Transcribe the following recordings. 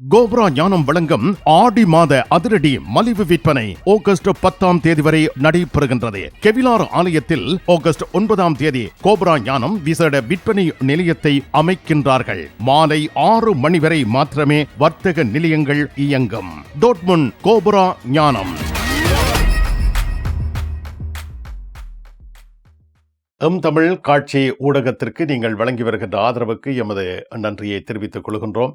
Cobra ஞானம் வழங்கும் ஆடி மாத அதிரடி மலிவு விற்பனை ஆகஸ்ட் பத்தாம் தேதி வரை நடைபெறுகின்றது. கெவிலார் ஆலயத்தில் ஆகஸ்ட் ஒன்பதாம் தேதி கோப்ரா ஞானம் விசேட விற்பனை நிலையத்தை அமைக்கின்றார்கள். மாலை ஆறு மணி வரை மாத்திரமே வர்த்தக நிலையங்கள் இயங்கும். டோட்முன் கோப்ரா ஞானம். எம் தமிழ் காட்சி ஊடகத்திற்கு நீங்கள் வழங்கி வருகின்ற ஆதரவுக்கு எமது நன்றியை தெரிவித்துக் கொள்கின்றோம்.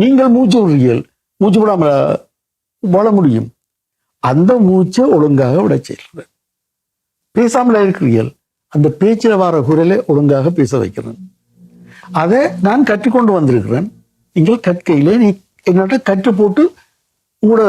நீங்கள் மூச்சு விடுறீர்கள் மூச்சு விடாமல் வாழ முடியும். அந்த மூச்சை ஒழுங்காக விட செய்கிறது. பேசாமல் இருக்கிறீர்கள். அந்த பேச்சில் வர குரலை ஒழுங்காக பேச வைக்கிறேன் அதை நான் கற்றுக்கொண்டு வந்திருக்கிறேன். நீங்கள் கற்கையிலே நீ என்னட்ட கற்று போட்டு உங்களோட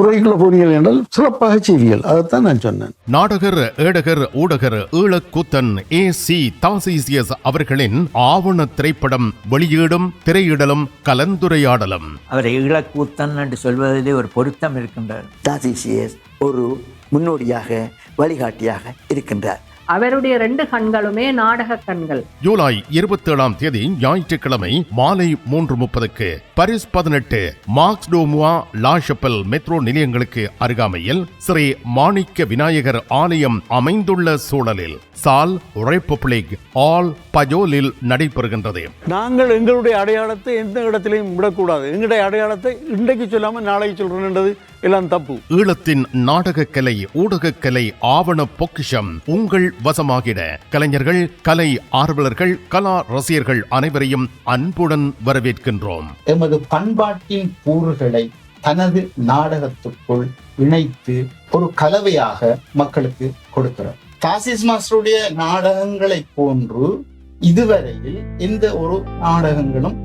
துறைக்குள்ள போனீர்கள் என்றால் சிறப்பாக செய்வீர்கள். அதைத்தான் நான் சொன்னேன். நாடகர் ஏடகர் ஊடகர் ஈழக்கூத்தன் ஏ சி தாசிசியஸ் அவர்களின் ஆவண திரைப்படம் வெளியீடும் திரையிடலும் கலந்துரையாடலும். அவரை ஈழக்கூத்தன் என்று சொல்வதிலே ஒரு பொருத்தம் இருக்கின்றது. தாசிசியஸ் ஒரு முன்னோடியாக வழிகாட்டியாக இருக்கின்றார். அவருடைய ரெண்டு கண்களுமே நாடக கண்கள். ஜூலை இருபத்தி ஏழாம் தேதி ஞாயிற்றுக்கிழமை மாலை மூன்று முப்பதுக்கு பரிஸ் பதினெட்டு மார்க்ஸ் டோமுவா லாஷப்பல் மெட்ரோ நிலையங்களுக்கு அருகாமையில் ஸ்ரீ மாணிக்க விநாயகர் ஆலயம் அமைந்துள்ள சூழலில் சால் ரெப்பப்ளிக் ஆல் பஜோலில் நடைபெறுகின்றது. நாங்கள் எங்களுடைய அடையாளத்தை எந்த இடத்திலையும் விடக்கூடாது. எங்களுடைய அடையாளத்தை இன்றைக்கு சொல்லாம நாளைக்கு சொல்றேன்ன்றது எல்லாம் தப்பு. ஈழத்தின் நாடகக் கலை ஊடகக் கலை ஆவண பொக்கிஷம் உங்கள் வசமாகிட. கலைஞர்கள் கலை ஆர்வலர்கள் கலா ரசிகர்கள் அனைவரையும் அன்புடன் வரவேற்கின்றோம். எமது பண்பாட்டின் கூறுகளை தனது நாடகத்துக்குள் இணைத்து ஒரு கலவையாக மக்களுக்கு கொடுக்கிறார் தாசிஸ் மாஸ்டருடைய நாடகங்களை போன்று இதுவரையில் எந்த ஒரு நாடகங்களும்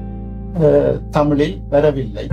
தமிழில் வரவில்லை.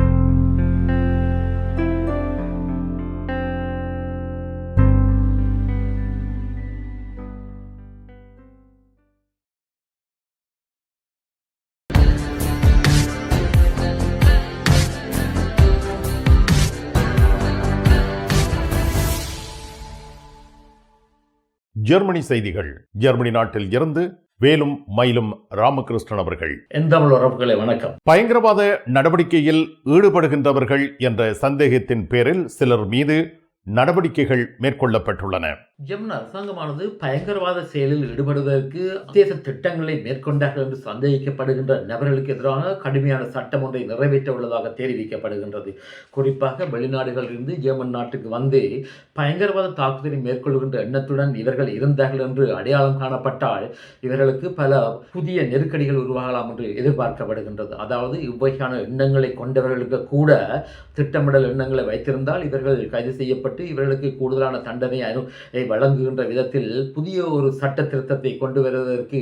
ஜெர்மனி செய்திகள். ஜெர்மனி நாட்டில் இருந்து வேலும் மயிலும் ராமகிருஷ்ணன் அவர்கள். எந்தமிழ் உறவுகளை வணக்கம். பயங்கரவாத நடவடிக்கையில் ஈடுபடுகின்றவர்கள் என்ற சந்தேகத்தின் பேரில் சிலர் மீது நடவடிக்கைகள் மேற்கொள்ளப்பட்டுள்ளன. ஜெர்மன் அரசாங்கமானது பயங்கரவாத செயலில் ஈடுபடுவதற்கு உத்தேச திட்டங்களை மேற்கொண்டார்கள் என்று சந்தேகிக்கப்படுகின்ற நபர்களுக்கு எதிராக கடுமையான சட்டம் ஒன்றை நிறைவேற்ற உள்ளதாக தெரிவிக்கப்படுகின்றது. குறிப்பாக வெளிநாடுகளிலிருந்து ஜெர்மன் நாட்டுக்கு வந்து பயங்கரவாத தாக்குதலை மேற்கொள்கின்ற எண்ணத்துடன் இவர்கள் இருந்தார்கள் என்று அடையாளம் காணப்பட்டால் இவர்களுக்கு பல புதிய நெருக்கடிகள் உருவாகலாம் என்று எதிர்பார்க்கப்படுகின்றது. அதாவது இவ்வகையான எண்ணங்களை கொண்டவர்களுக்கு கூட திட்டமிடல் எண்ணங்களை வைத்திருந்தால் இவர்கள் கைது செய்யப்பட்டு இவர்களுக்கு கூடுதலான தண்டனை வழங்குகின்ற விதத்தில் புதிய ஒரு சட்ட திருத்தத்தை கொண்டு வருவதற்கு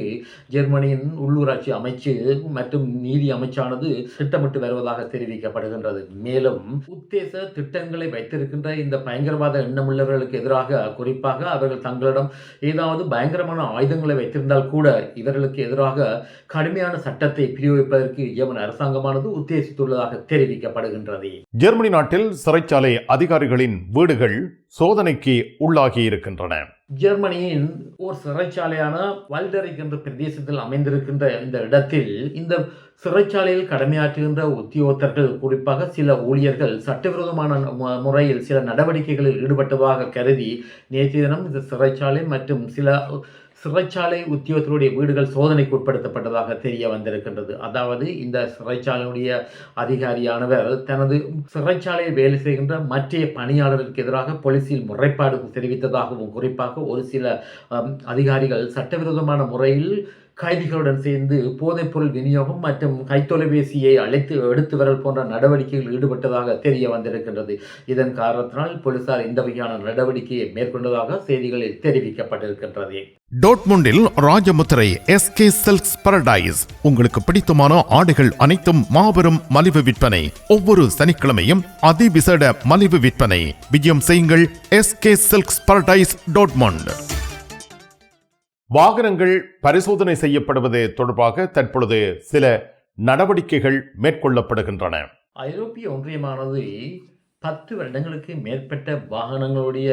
ஜெர்மனியின் உள்ளூராட்சி அமைச்சு மற்றும் நீதி அமைச்சானது திட்டமிட்டு வருவதாக தெரிவிக்கப்படுகின்றது. மேலும் உத்தேச திட்டங்களை வைத்திருக்கின்ற இந்த பயங்கரவாத எண்ணமுள்ளவர்களுக்கு எதிராக குறிப்பாக அவர்கள் தங்களிடம் ஏதாவது பயங்கரமான ஆயுதங்களை வைத்திருந்தால் கூட இவர்களுக்கு எதிராக கடுமையான சட்டத்தை பிரிவிப்பதற்கு ஜெர்மன் அரசாங்கமானது உத்தேசித்துள்ளதாக தெரிவிக்கப்படுகின்றது. ஜெர்மனி நாட்டில் சிறைச்சாலை அதிகாரிகளின் வீடுகள் சோதனைக்கு உள்ளாகி இருக்கின்றன. ஜெர்மனியின் ஒரு சிறைச்சாலையான வல்டரிக் என்ற பிரதேசத்தில் அமைந்திருக்கின்ற இந்த இடத்தில் இந்த சிறைச்சாலையில் கடமையாற்றுகின்ற உத்தியோகத்தர்கள் குறிப்பாக சில ஊழியர்கள் சட்டவிரோதமான முறையில் சில நடவடிக்கைகளில் ஈடுபட்டதாக கருதி நேற்றைய தினம் இந்த சிறைச்சாலை மற்றும் சில சிறைச்சாலை உத்தியோகத்தினுடைய வீடுகள் சோதனைக்கு உட்படுத்தப்பட்டதாக தெரிய வந்திருக்கின்றது. அதாவது இந்த சிறைச்சாலையுடைய அதிகாரியானவர் தனது சிறைச்சாலையில் வேலை செய்கின்ற மற்ற பணியாளர்களுக்கு எதிராக போலீசில் முறைப்பாடு தெரிவித்ததாகவும் குறிப்பாக ஒரு சில அதிகாரிகள் சட்டவிரோதமான முறையில் கைதிகளுடன் சேர்ந்து போதைப்பொருள் விநியோகம் மற்றும் கைத்தொலைபேசியை அழைத்து எடுத்து வரல் போன்ற நடவடிக்கைகளில் ஈடுபட்டதாக தெரிய வந்திருக்கின்றது. இதன் காரணத்தினால் போலீசார் இந்த வகையான நடவடிக்கையை மேற்கொண்டதாக செய்திகளில் தெரிவிக்கப்பட்டிருக்கின்றது. டோட்முண்டில் Rajamuthirai S K sells paradise உங்களுக்கு பிடித்தமான ஆடைகள் அனைத்தும் மாபெரும் மலிவு விற்பனை. ஒவ்வொரு சனிக்கிழமையும் அதிவிசேட மலிவு விற்பனை. விஜயம் செய்யுங்கள் எஸ்கே சில்க்ஸ் பரடைஸ் டோட்மண்ட் வாகனங்கள் பரிசோதனை செய்யப்படுவது தொடர்பாக தற்பொழுது சில நடவடிக்கைகள் மேற்கொள்ளப்படுகின்றன. ஐரோப்பிய ஒன்றியமானது பத்து வருடங்களுக்கு மேற்பட்ட வாகனங்களுடைய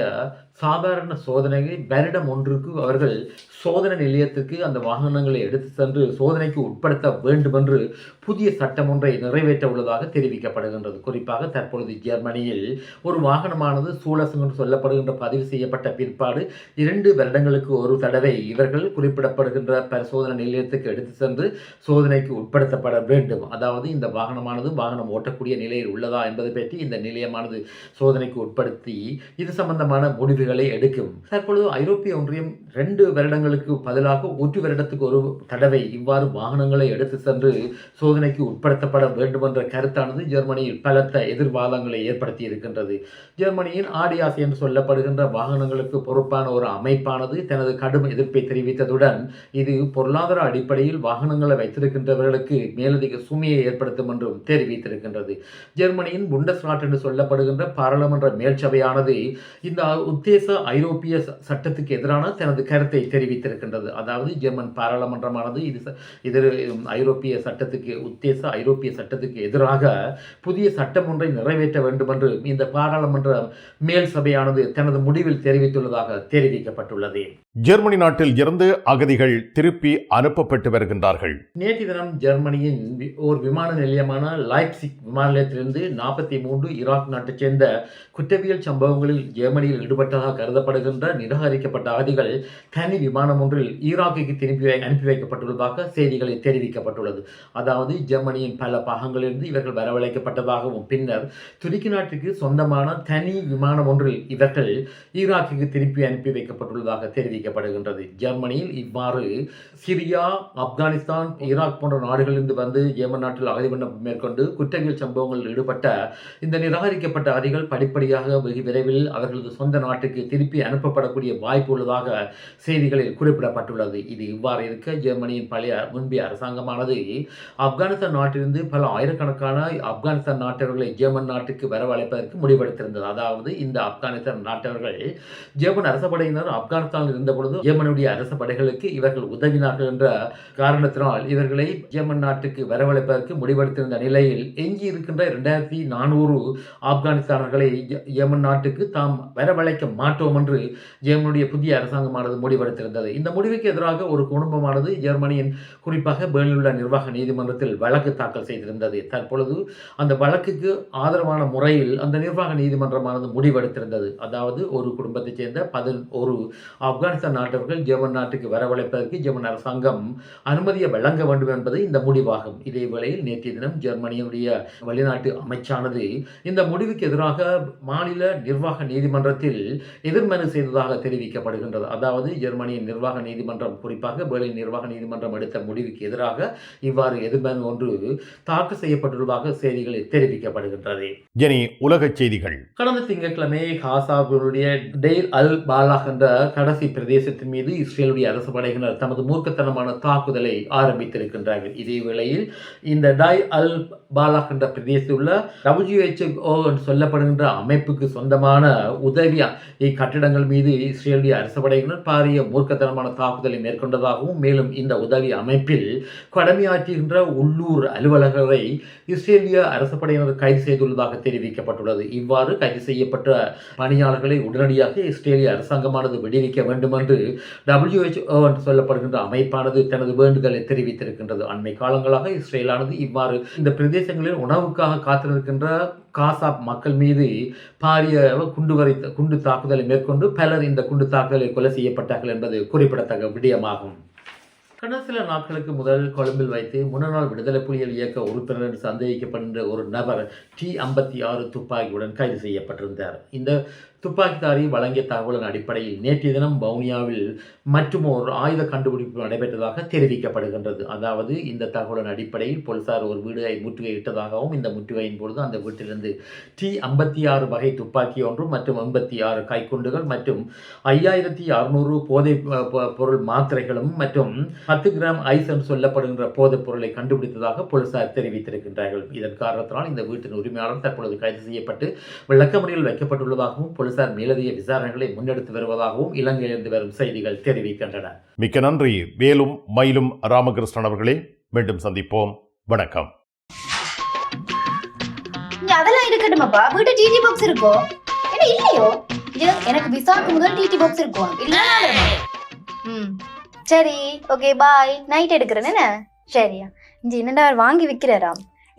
சாதாரண சோதனைகளை வருடம் ஒன்றுக்கு அவர்கள் சோதனை நிலையத்துக்கு அந்த வாகனங்களை எடுத்து சென்று சோதனைக்கு உட்படுத்த வேண்டும் என்று புதிய சட்டம் ஒன்றை நிறைவேற்ற உள்ளதாக தெரிவிக்கப்படுகின்றது. குறிப்பாக தற்பொழுது ஜெர்மனியில் ஒரு வாகனமானது சூலசம் என்று சொல்லப்படுகின்ற பதிவு செய்யப்பட்ட பிற்பாடு இரண்டு வருடங்களுக்கு ஒரு தடவை இவர்கள் குறிப்பிடப்படுகின்ற பரிசோதனை நிலையத்துக்கு எடுத்து சென்று சோதனைக்கு உட்படுத்தப்பட வேண்டும். அதாவது இந்த வாகனமானது வாகனம் ஓட்டக்கூடிய நிலையில் உள்ளதா என்பது பற்றி இந்த நிலையமானது சோதனைக்கு உட்படுத்தி இது சம்பந்தமான முடிவுகளை எடுக்கும். தற்பொழுது ஐரோப்பிய ஒன்றியம் ரெண்டு வருடங்களுக்கு பதிலாக ஒரு வருடத்துக்கு ஒரு தடவை இவ்வாறு வாகனங்களை எடுத்து சென்று சோதனைக்கு உட்படுத்தப்பட வேண்டும் என்ற கருத்தானது ஜெர்மனியில் பலத்த எதிர்வாதங்களை ஏற்படுத்தி இருக்கின்றது. ஜெர்மனியின் ஆடியாஸ் என்று சொல்லப்படுகின்ற வாகனங்களுக்கு பொறுப்பான ஒரு அமைப்பானது தனது கடும் எதிர்ப்பை தெரிவித்ததுடன் இது பொருளாதார அடிப்படையில் வாகனங்களை வைத்திருக்கின்றவர்களுக்கு மேலதிக சுமையை ஏற்படுத்தும் என்றும் தெரிவித்திருக்கின்றது. ஜெர்மனியின் புண்டஸ்ராட் என்று சொல்லப்படுகின்ற பாராளுமன்ற மேல்சபையானது இந்த உத்தி உத்தேச ஐரோப்பிய சட்டத்துக்கு எதிரான தனது கருத்தை தெரிவித்திருக்கின்றது. அதாவது ஜெர்மன் பாராளுமன்றமானது இது இது ஐரோப்பிய சட்டத்துக்கு உத்தேச ஐரோப்பிய சட்டத்துக்கு எதிராக புதிய சட்டம் ஒன்றை நிறைவேற்ற வேண்டும் என்று இந்த பாராளுமன்ற மேல் சபையானது தனது முடிவில் தெரிவித்துள்ளதாக தெரிவிக்கப்பட்டுள்ளது. ஜெர்மனி நாட்டில் இருந்து அகதிகள் திருப்பி அனுப்பப்பட்டு வருகின்றார்கள். நேற்று தினம் ஜெர்மனியின் ஒரு விமான நிலையமான லைப்சிக் விமான நிலையத்திலிருந்து நாற்பத்தி மூன்று ஈராக் நாட்டைச் சேர்ந்த குற்றவியல் சம்பவங்களில் ஜெர்மனியில் ஈடுபட்டதாக கருதப்படுகின்ற நிராகரிக்கப்பட்ட அகதிகள் தனி விமானம் ஒன்றில் ஈராக்குக்கு திருப்பி வை- அனுப்பி வைக்கப்பட்டுள்ளதாக செய்திகளில் தெரிவிக்கப்பட்டுள்ளது. அதாவது ஜெர்மனியின் பல பாகங்களிலிருந்து இவர்கள் வரவழைக்கப்பட்டதாகவும் பின்னர் துருக்கி நாட்டுக்கு சொந்தமான தனி விமானம் ஒன்றில் இவர்கள் ஈராக்குக்கு திருப்பி அனுப்பி வைக்கப்பட்டுள்ளதாக தெரிவிக்கப்படுகின்றது ஜெர்மனியில் இவ்வாறு சிரியா ஆப்கானிஸ்தான் ஈராக் போன்ற நாடுகளிலிருந்து வந்து ஏமன் நாட்டில் அகதி மேற்கொண்டு குற்றவியல் சம்பவங்களில் ஈடுபட்ட இந்த நிராகரிக்கப்பட்ட அகதிகள் படிப்படியாக வெகு விரைவில் அவர்களது சொந்த நாட்டுக்கு திருப்பி அனுப்பப்படக்கூடிய வாய்ப்பு உள்ளதாக செய்திகளில் குறிப்பிடப்பட்டுள்ளது. இது இவ்வாறு இருக்க ஜெர்மனியின் பழைய முன்பிய அரசாங்கமானது ஆப்கானிஸ்தான் நாட்டிலிருந்து பல ஆயிரக்கணக்கான ஆப்கானிஸ்தான் நாட்டவர்களை ஜெர்மன் நாட்டுக்கு வரவழைப்பதற்கு முடிவெடுத்திருந்தது. அதாவது இந்த ஆப்கானிஸ்தான் நாட்டவர்கள் ஜெர்மன் அரசப்படையினர் ஆப்கானிஸ்தானில் இருந்த பொழுது ஜெர்மனுடைய அரச படைகளுக்கு இவர்கள் உதவினார்கள் என்ற காரணத்தினால் இவர்களை ஜெர்மன் நாட்டுக்கு வரவழைப்பதற்கு முடிவெடுத்திருந்த நிலையில் எஞ்சி இருக்கின்ற இரண்டாயிரத்தி நானூறு ஆப்கானிஸ்தானர்களை ஜெ- ஜெர்மன் நாட்டுக்கு தாம் வரவழைக்க மாட்டோம் என்று ஜெர்மனுடைய புதிய அரசாங்கமானது முடிவெடுத்திருந்தது. இந்த முடிவுக்கு எதிராக ஒரு குடும்பமானது ஜெர்மனியின் குறிப்பாக பேர்லில் உள்ள நிர்வாக நீதிமன்றத்தில் வழக்கு தாக்கல் செய்திருந்தது. தற்பொழுது அந்த வழக்குக்கு ஆதரவான முறையில் அந்த நிர்வாக நீதிமன்றமானது முடிவெடுத்திருந்தது. அதாவது ஒரு குடும்பத்தைச் சேர்ந்த பதில் ஒரு ஆப்கானிஸ்தான் நாட்டவர்கள் ஜெர்மன் நாட்டுக்கு வரவழைப்பதற்கு ஜெர்மன் அரசாங்கம் அனுமதியை வழங்க வேண்டும் என்பது இந்த முடிவாகும். இதே வேளையில் நேற்றைய தினம் ஜெர்மனியுடைய வெளிநாட்டு அமைச்சானது இந்த முடிவுக்கு எதிராக மாநில நிர்வாக நீதிமன்றத்தில் எதிர்மனு செய்ததாக தெரிவிக்கப்படுகின்றது. அதாவது ஜெர்மனியின் நிர்வாக நீதிமன்றம் குறிப்பாக பெர்லின் நிர்வாக நீதிமன்றம் எடுத்த முடிவுக்கு எதிராக இவ்வாறு எதிர்மனு ஒன்று தாக்கல் செய்யப்பட்டுள்ளதாக செய்திகளில் தெரிவிக்கப்படுகின்றது. இனி உலகச் செய்திகள். கடந்த திங்கட்கிழமை காசாவினுடைய டெய்ர் அல் பாலாக் என்ற கடைசி பிரதேசத்தின் மீது இஸ்ரேலுடைய அரசு படையினர் தமது மூர்க்கத்தனமான தாக்குதலை ஆரம்பித்திருக்கின்றார்கள். இதே வேளையில் இந்த டாய் அல் பாலாக் என்ற பிரதேசத்தில் உள்ள டபிள்யூஹெச்ஓ என்று சொல்லப்படுகின்ற அமைப்புக்கு சொந்தமான உதவி கட்டிடங்கள் மீது இஸ்ரேலுடைய அரசு படையினர் பாரிய மூர்க்கத்தனமான தாக்குதலை மேற்கொண்டதாகவும் மேலும் இந்த உதவி அமைப்பில் கடமையாற்றுகின்ற உள்ளூர் அலுவலர்களை இஸ்ரேலிய அரசு படையினர் கைது செய்துள்ளதாக தெரிவிக்கப்பட்டுள்ளது. இவ்வாறு கைது செய்யப்பட்ட பணியாளர்களை உடனடியாக இஸ்ரேலிய அரசாங்கமானது விடுவிக்க வேண்டும் என்று டபிள்யூஹெச்ஓ என்று சொல்லப்படுகின்ற அமைப்பானது தனது வேண்டுதலை தெரிவித்திருக்கின்றது. அண்மை காலங்களாக இஸ்ரேலானது இவ்வாறு இந்த பிரதேசங்களில் உணவுக்காக காத்திருக்கின்ற காசாப் மக்கள் மீது பாரிய குண்டு வரை குண்டு தாக்குதலை மேற்கொண்டு பலர் இந்த குண்டு தாக்குதலில் கொலை செய்யப்பட்டார்கள் என்பது குறிப்பிடத்தக்க விடயமாகும். கடந்த சில நாட்களுக்கு முதல் கொழும்பில் வைத்து முன்னாள் விடுதலை புலிகள் இயக்க உறுப்பினர் என்று சந்தேகிக்கப்படுகின்ற ஒரு நபர் டி ஐம்பத்தி ஆறு துப்பாக்கியுடன் கைது செய்யப்பட்டிருந்தார். இந்த துப்பாக்கிதாரி வழங்கிய தகவலின் அடிப்படையில் நேற்றைய தினம் வவுனியாவில் மற்றும் ஒரு ஆயுத கண்டுபிடிப்பு நடைபெற்றதாக தெரிவிக்கப்படுகின்றது. அதாவது இந்த தகவலின் அடிப்படையில் போலீசார் ஒரு வீடை முற்றுகையிட்டதாகவும் இந்த முற்றுகையின் பொழுது அந்த வீட்டிலிருந்து டி ஐம்பத்தி ஆறு வகை துப்பாக்கி ஒன்றும் மற்றும் எண்பத்தி ஆறு கைக்குண்டுகள் மற்றும் ஐயாயிரத்தி அறுநூறு போதை பொருள் மாத்திரைகளும் மற்றும் பத்து கிராம் ஐஸ் என்று சொல்லப்படுகின்ற போதைப் பொருளை கண்டுபிடித்ததாக போலீசார் தெரிவித்திருக்கின்றார்கள். இதன் காரணத்தினால் இந்த வீட்டின் உரிமையாளர் தற்பொழுது கைது செய்யப்பட்டு விளக்கமறியில் வைக்கப்பட்டுள்ளதாகவும் போலீசார் மேலதிக விசாரணைகளை முன்னெடுத்து வருவதாகவும் இலங்கையிலிருந்து வரும் செய்திகள் தெரிவிக்கின்றன. மிக்க நன்றி. வேலும் மயிலும் ராமகிருஷ்ணன் அவர்களே மீண்டும் சந்திப்போம். வணக்கம். அதெல்லாம் இருக்கட்டுமாப்பா? வீட்டு டிடி பாக்ஸ் இருக்கோ? என்ன இல்லையோ? எனக்கு விசாக்கு முதல் டிடி பாக்ஸ் இருக்கும் இல்ல ம். சரி ஓகே பாய் நைட் எடுக்கிறேன் என்ன? சரியா. இங்க என்னடா அவர் வாங்கி விக்கிறாரா?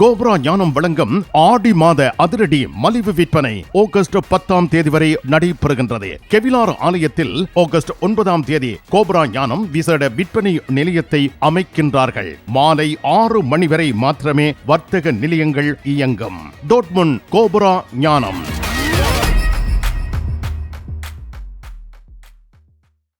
கோப்ரா ஞானம் வழங்கும் ஆடி மாத அதிரடி மலிவு விற்பனை ஆகஸ்ட் பத்தாம் தேதி வரை நடைபெறுகின்றது. கெவிலார் ஆலயத்தில் ஆகஸ்ட் ஒன்பதாம் தேதி கோப்ரா ஞானம் விசேட விற்பனை நிலையத்தை அமைக்கின்றார்கள். மாலை ஆறு மணி வரை மாத்திரமே வர்த்தக நிலையங்கள் இயங்கும். டோட்முன் கோப்ரா ஞானம்.